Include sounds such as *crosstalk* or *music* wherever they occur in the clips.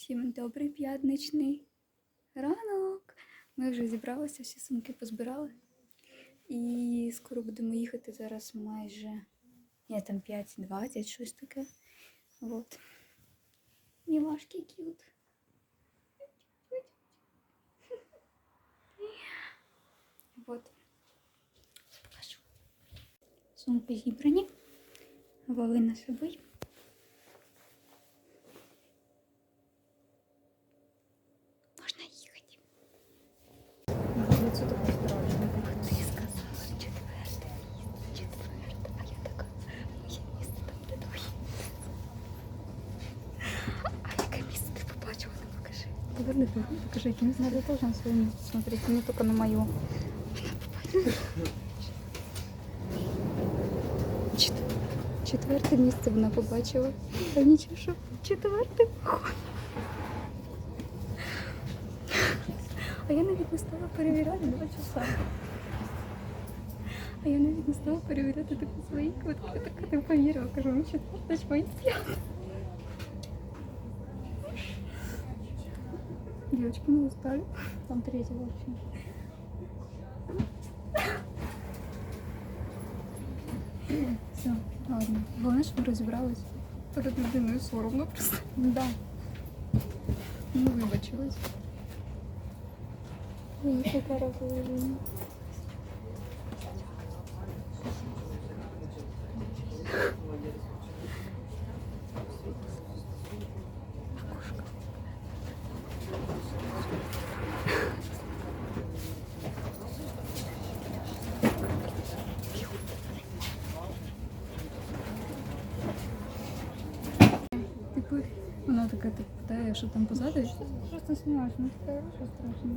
Всім добрий п'ятничний ранок. Ми вже зібралися, всі сумки позбирали. І скоро будемо їхати зараз майже. Ні, там 5.20, щось таке. Вот. Мілашки кют. Вот. Покажу. Сумки зібрані. Волина з собою. покажи, яке місце. Надо теж на своє місце смотреть, не тільки на моє. Вона побачила. Чет- Четверте місце вона побачила. Та нічого, що четверте. А я навіть не стала перевіряти два часа. А я навіть не стала перевіряти такі свої квитки. Я така не повірила. Кажу, ну четверте ж мої п'яте. Девочки, мы устали. Там третья вообще. Все, ладно. Головне, щоб розібралась. Перед людиною соромно просто. Да. Ну, вибачилась. Ой, яка розуміння. Типу, питає, що там позаду. Що просто знімаєш? Ну така, що страшно.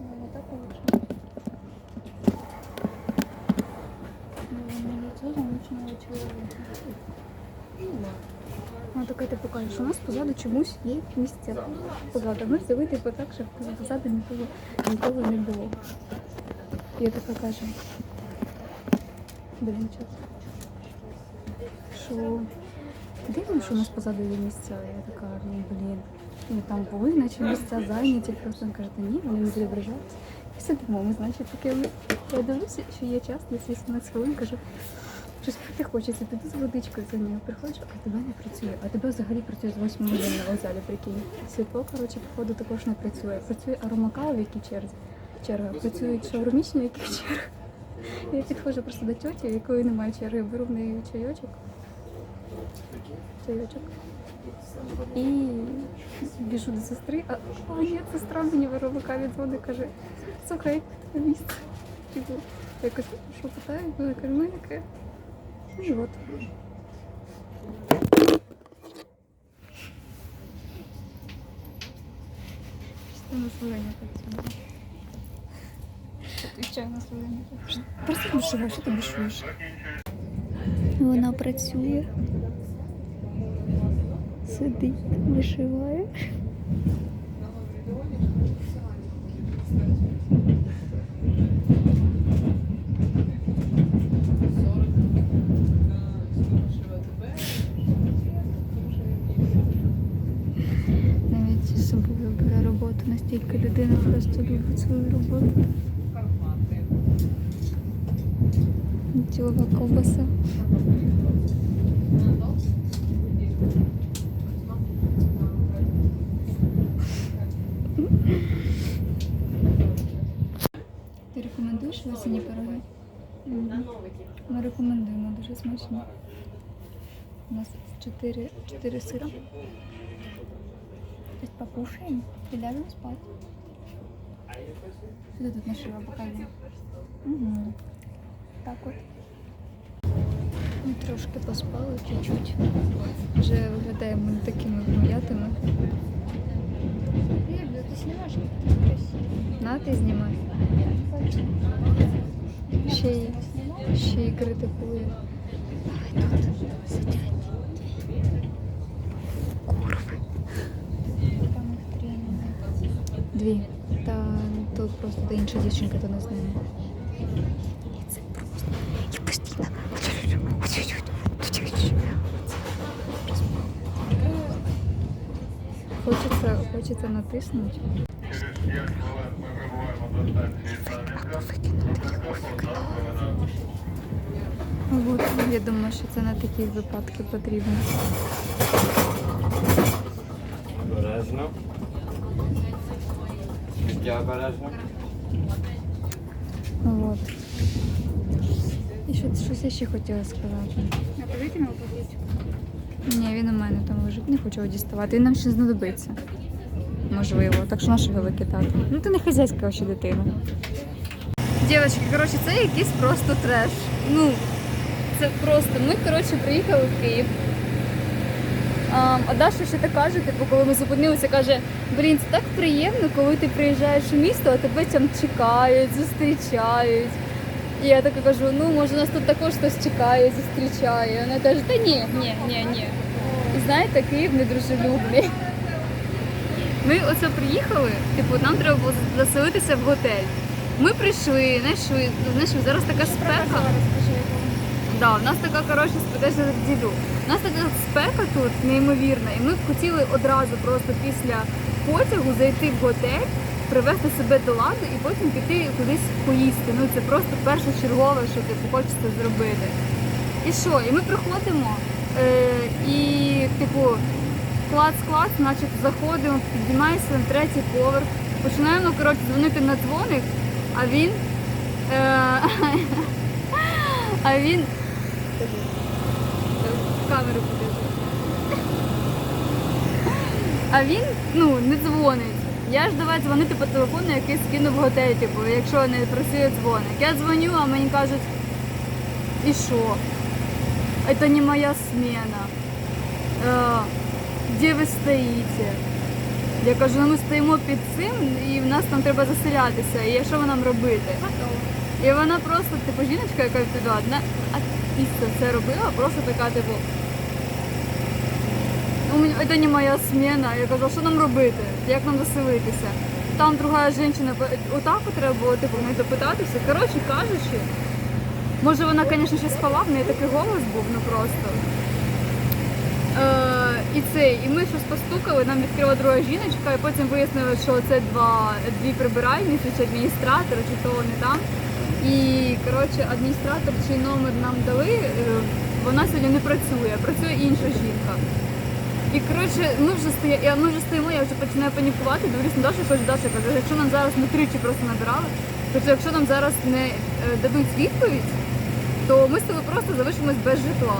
Ну, так лучше. Ну, лицо замученого чоловіка. Вона така типу каже, що у нас позаду чомусь є місця. Позаду. Ми взяли типу так, щоб позаду нікого, нікого не було. Я така кажу. Блін, час. Що дивно, що у нас позаду є місця. Я така, ну блін. Ну там були, наче місця зайняті, просто він каже, ні, вони не відображаються. І сидимо, ми, значить, таке. Я дивлюся, що є час, десь 18 хвилин, кажу, щось пити хочеться, піду з водичкою за нею. Приходжу, а тебе не працює. А тебе взагалі працює з 8 годин на залі, прикинь. Світло, коротше, походу також не працює. Працює аромакава, в якій черзі. Черга. Працюють шаурмічні, в яких черга. Я підходжу просто до тьоті, якої немає черги, беру в неї чайочок. Чайочок. І біжу до сестри, а о, ні, сестра мені в аромакаві дзвонить, каже, слухай, тебе місце. Типу, якось що питаю, вона каже, ну яке. І от. Что працює. Отвечаю на наслаждение. Просто бушуєш, що ти бушуєш? Вона працює. Сидить, вишиває. Навіть з собою бере роботу, настільки людина просто любить свою роботу. Тілова ковбаса. Ти рекомендуєш весені пироги? Ми рекомендуємо, дуже смачно. У нас 4, 4 сира. То есть покушаем и ляжем спать. Что тут нашила бокально? Угу. Так от. Ми трошки поспали чуть-чуть. Вже виглядаємо не такими снимаешь как красиво. На, ти знімай. Ще й, ще й критикує. Давай тут. Там их три. Дві. Та тут просто та інша дівчинка то не знає. І це просто. І постійно. хочеться, хочеться натиснути. От, я думаю, що це на такі випадки потрібно. Обережно. Життя обережно. От. І що, щось я ще хотіла сказати. А викинула? Ні, він у мене там лежить, не хочу його діставати. Він нам ще знадобиться. Можливо, так що на що його викидати? Ну ти не хазяйська ще дитина. Дівчатки, коротше, це якийсь просто треш. Ну, це просто. Ми, коротше, приїхали в Київ. А, а Даша ще так каже, типу, коли ми зупинилися, каже, блін, це так приємно, коли ти приїжджаєш у місто, а тебе там чекають, зустрічають. І я так кажу, ну може нас тут також хтось чекає, зустрічає. Вона каже, та ні, ні, ні, ні. І знаєте, Київ недружелюбний. Ми оце приїхали, типу, нам треба було заселитися в готель. Ми прийшли, знайшли, знайшли, зараз така спека. Да, в нас така коротше спека діду. У нас така спека тут неймовірна, і ми б хотіли одразу просто після потягу зайти в готель, привести себе до ладу і потім піти кудись поїсти. Ну це просто першочергове, що типу хочеться зробити. І що? І ми приходимо е, і, типу, клац-клац, значить, заходимо, піднімаємося на третій поверх, починаємо коротше дзвонити на дзвоник, а він. Е, *laughs* а він. Камеру покажи. А він ну, не дзвонить. Я ж давай дзвонити по телефону, який скинув в готель, типу, якщо не працює дзвоник. Я дзвоню, а мені кажуть, і що? Это не моя смена. Е, де ви стоїте? Я кажу, ну ми стоїмо під цим, і в нас там треба заселятися. І що ви нам робити? І вона просто, типу, жіночка, яка туди одна артистка це робила, просто така, типу. «У мене- це не моя смена. Я кажу, «А що нам робити? Як нам заселитися? Там друга жінка, отак треба було типу, в неї допитатися. Коротше кажучи, може вона, звісно, ще спала, в неї такий голос був, ну просто. І цей, і ми щось постукали, нам відкрила друга жіночка, і потім вияснили, що це два дві прибиральниці, чи адміністратори, чи то вони там. І коротше, адміністратор, чий номер нам дали, е, вона сьогодні не працює, працює інша жінка. І коротше, ми вже стоя... я- ми вже стоїмо, я вже починаю панікувати, дивлюсь на Дашу, кажу, Даша, кажу, якщо нам зараз ми тричі просто набирали, кажу, якщо нам зараз не е, дадуть відповідь, то ми з тобою просто залишимось без житла.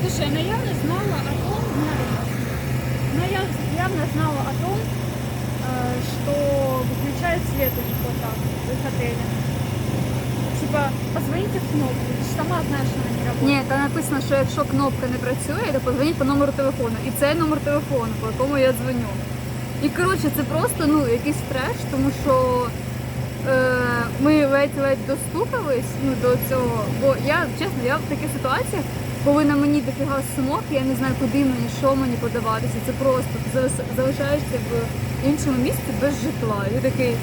Слушай, она явно знала о том, она яв- явно знала о том, э, что выключают свет у них вот так в их отеле. Типа, позвоните в кнопку, ты же сама знаешь, что она не работает. Ні, там написано, що якщо кнопка не працює, то подзвоніть по номеру телефону. І це номер телефону, по якому я дзвоню. І коротше, це просто ну якийсь треш, тому що е, ми ледь-ледь достукались ну, до цього. Бо я чесно, я в таких ситуаціях, коли на мені дофіга сумок, я не знаю, куди мені, що мені подаватися. Це просто ти залишаєшся в іншому місці без житла. І такий.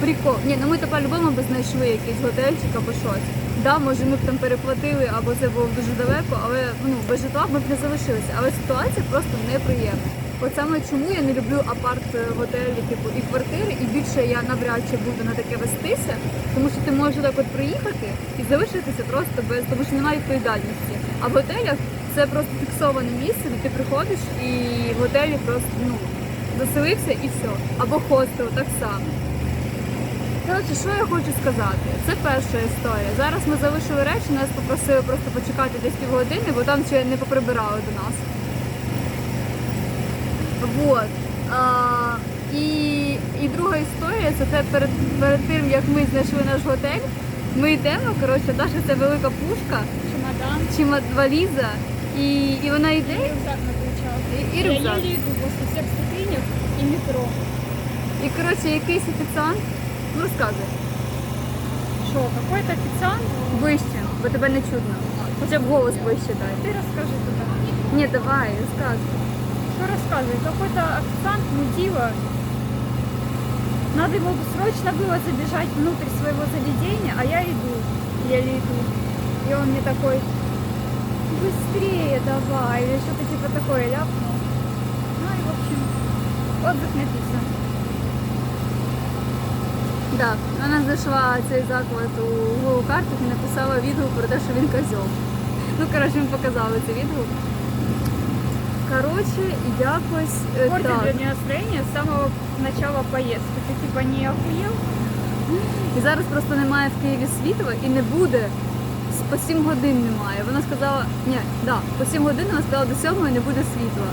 Прикол. Ні, ну ми тепер любимо би знайшли якийсь готельчик або щось. Да, може ми б там переплатили, або це було дуже далеко, але ну без житла ми б не залишилися. Але ситуація просто неприємна. От саме чому я не люблю апарт е, типу і квартири, і більше я навряд чи буду на таке вестися, тому що ти можеш так от приїхати і залишитися просто без, тому що немає відповідальності. А в готелях це просто фіксоване місце, де ти приходиш і в готелі просто ну заселився і все. Або хостел так само. Коротше, що я хочу сказати? Це перша історія. Зараз ми залишили речі, нас попросили просто почекати десь півгодини, бо там ще не поприбирали до нас. Вот. А, і, і друга історія це те перед, перед тим, як ми знайшли наш готель. Ми йдемо, коротше, Даша це велика пушка, Чемодан. чима валіза, і, і вона И йде, рюкзак накричал. і, і рюкзак. Я еле иду после всех ступенек и метро. І коротше, якийсь офіціант, ну розказуй, Что, какой-то официант? вище, бо тебе не чутно. Хоча б голос вище дай. Ты расскажи туда. Ні, давай, розказуй. Что рассказывай? Какой-то официант мудила. Надо ему срочно было забежать внутрь своего заведения, а я иду. Еле иду. И он мне такой, быстрее давай, или что-то типа такое ляпнул. Ну и в общем, отзыв написан. Да, вона знайшла цей заклад у Google картах і написала відгук про те, що він козьол. Ну, коротше, ми показали цей відгук. Коротше, якось е, Портит так. для нее настроение с самого начала поездки. Ты типа не охуел? І зараз просто немає в Києві світла і не буде. С- По 7 годин немає. Вона сказала, ні, да, по 7 годин вона сказала, до 7 не буде світла.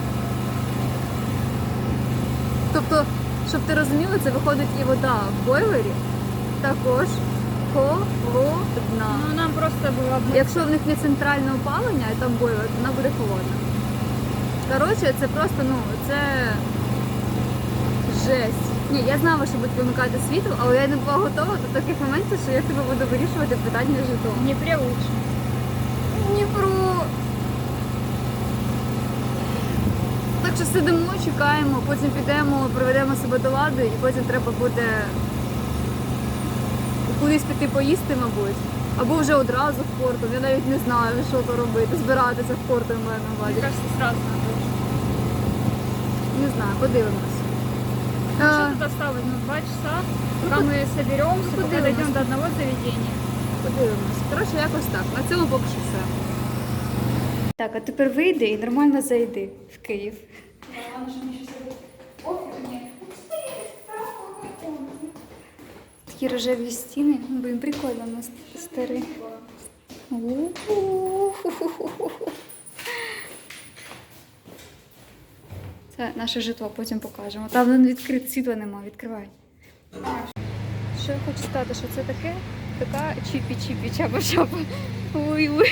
Тобто, щоб ти розуміла, це виходить і вода в бойлері також холодна. Ну, нам просто было бы... Якщо в них не центральне опалення, і там бойлер, то вона буде холодна. Коротше, це просто, ну, це жесть. Ні, я знала, що будуть вимикати світло, але я не була готова до таких моментів, що я тебе буду вирішувати питання з житлом. Не лучше. Дніпро. Так що сидимо, чекаємо, потім підемо, приведемо себе до лади, і потім треба буде кудись піти поїсти, мабуть. Або вже одразу в порту. Я навіть не знаю, що то робити. Збиратися в порту в мене увазі. кажется, сразу надо. Не знаю, подивимось. Что А, тут осталось? Ну, два часа, пока мы соберемся, пока подивимось. дойдем до одного заведения. Подивимось. Коротше, якось так. На цьому поки що все. Так, а тепер вийди і нормально зайди в Київ. Такі рожеві стіни. Ну, Блін, прикольно у нас старий. У-ху-ху-ху-ху. Наше житло, потім покажемо. Там відкрите, світла нема, відкривай. Що я хочу сказати, що це таке, така чіпі-чіпі, чапа-чапа. Ой-ой.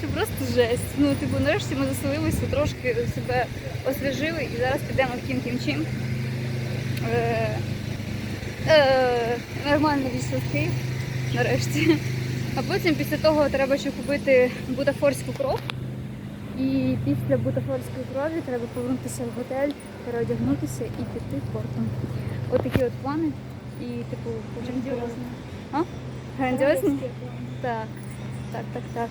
Це просто жесть. Ну, типу, нарешті ми заселилися, трошки себе освіжили і зараз підемо в Кім-Кім-Чім. Е, е, нормально війшли в Київ, нарешті. А потім після того треба ще купити бутафорську кров. І після бутафорської крові треба повернутися в готель, переодягнутися і піти портом. От такі от плани. І, типу, грандіозні. А? Грандіозні? Так, так, так, так.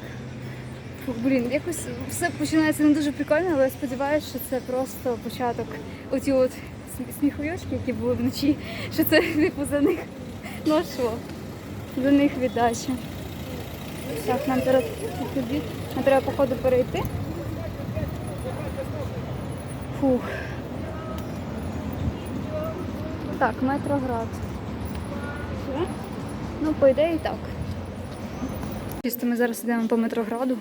Фух, блін, якось все починається не дуже прикольно, але я сподіваюся, що це просто початок. Оті от смі- сміхуйочки, які були вночі, що це типу за них. Ну а що? За них віддача. Так, нам треба. Нам треба походу перейти. Фух. Так, метроград. Все? Ну, по ідеї, так. Чисто ми зараз йдемо по метрограду.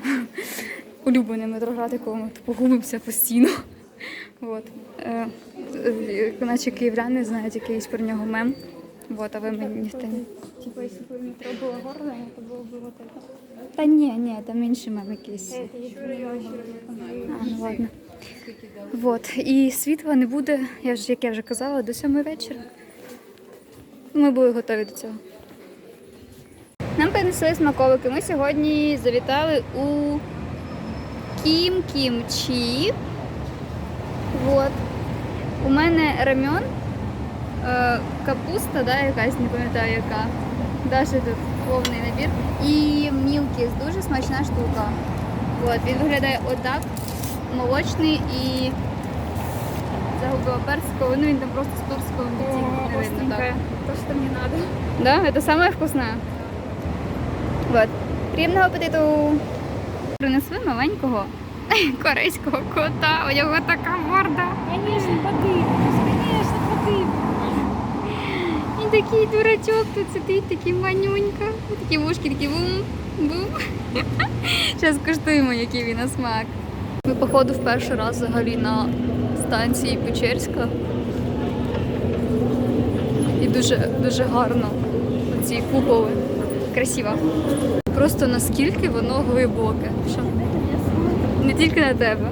*laughs* Улюблений метроград, якого ми типу, губимося постійно. От. Е, е, наче київляни знають якийсь про нього мем. Вот, а ви мені ніхто не. Типа, если бы метро было городом, то было бы вот это. Та ні, ні, там інший мем якийсь. Это если бы я еще А, ну ладно. Вот. І світла не буде, я ж, як я вже казала, до сьомої вечора. Ми були готові до цього. Нам принесли смаколики. Ми сьогодні завітали у Кім Кімчі. Вот. У мене рамен, е, капуста, да, якась, не пам'ятаю яка. Даже тут повний набір. І мілкіс, дуже смачна штука. От, він виглядає отак Молочний і загубила персиковий. Ну він там просто з персиковим О, відтінком не видно. остренькая. Так. То, что мне надо. Да, это самое вкусное. Вот. Приємного апетиту! Принесли маленького *laughs* корейського кота. У нього така морда. Конечно, подымешь, конечно, подымешь. Він такий дурачок тут сидить, такий манюнька. Такі вушки, такі бум, бум. *laughs* Зараз куштуємо, який він на смак. Ми, походу, в перший раз взагалі на станції Печерська. І дуже, дуже гарно. ці куполи. Красиво. Просто наскільки воно глибоке. Що? Не тільки на тебе.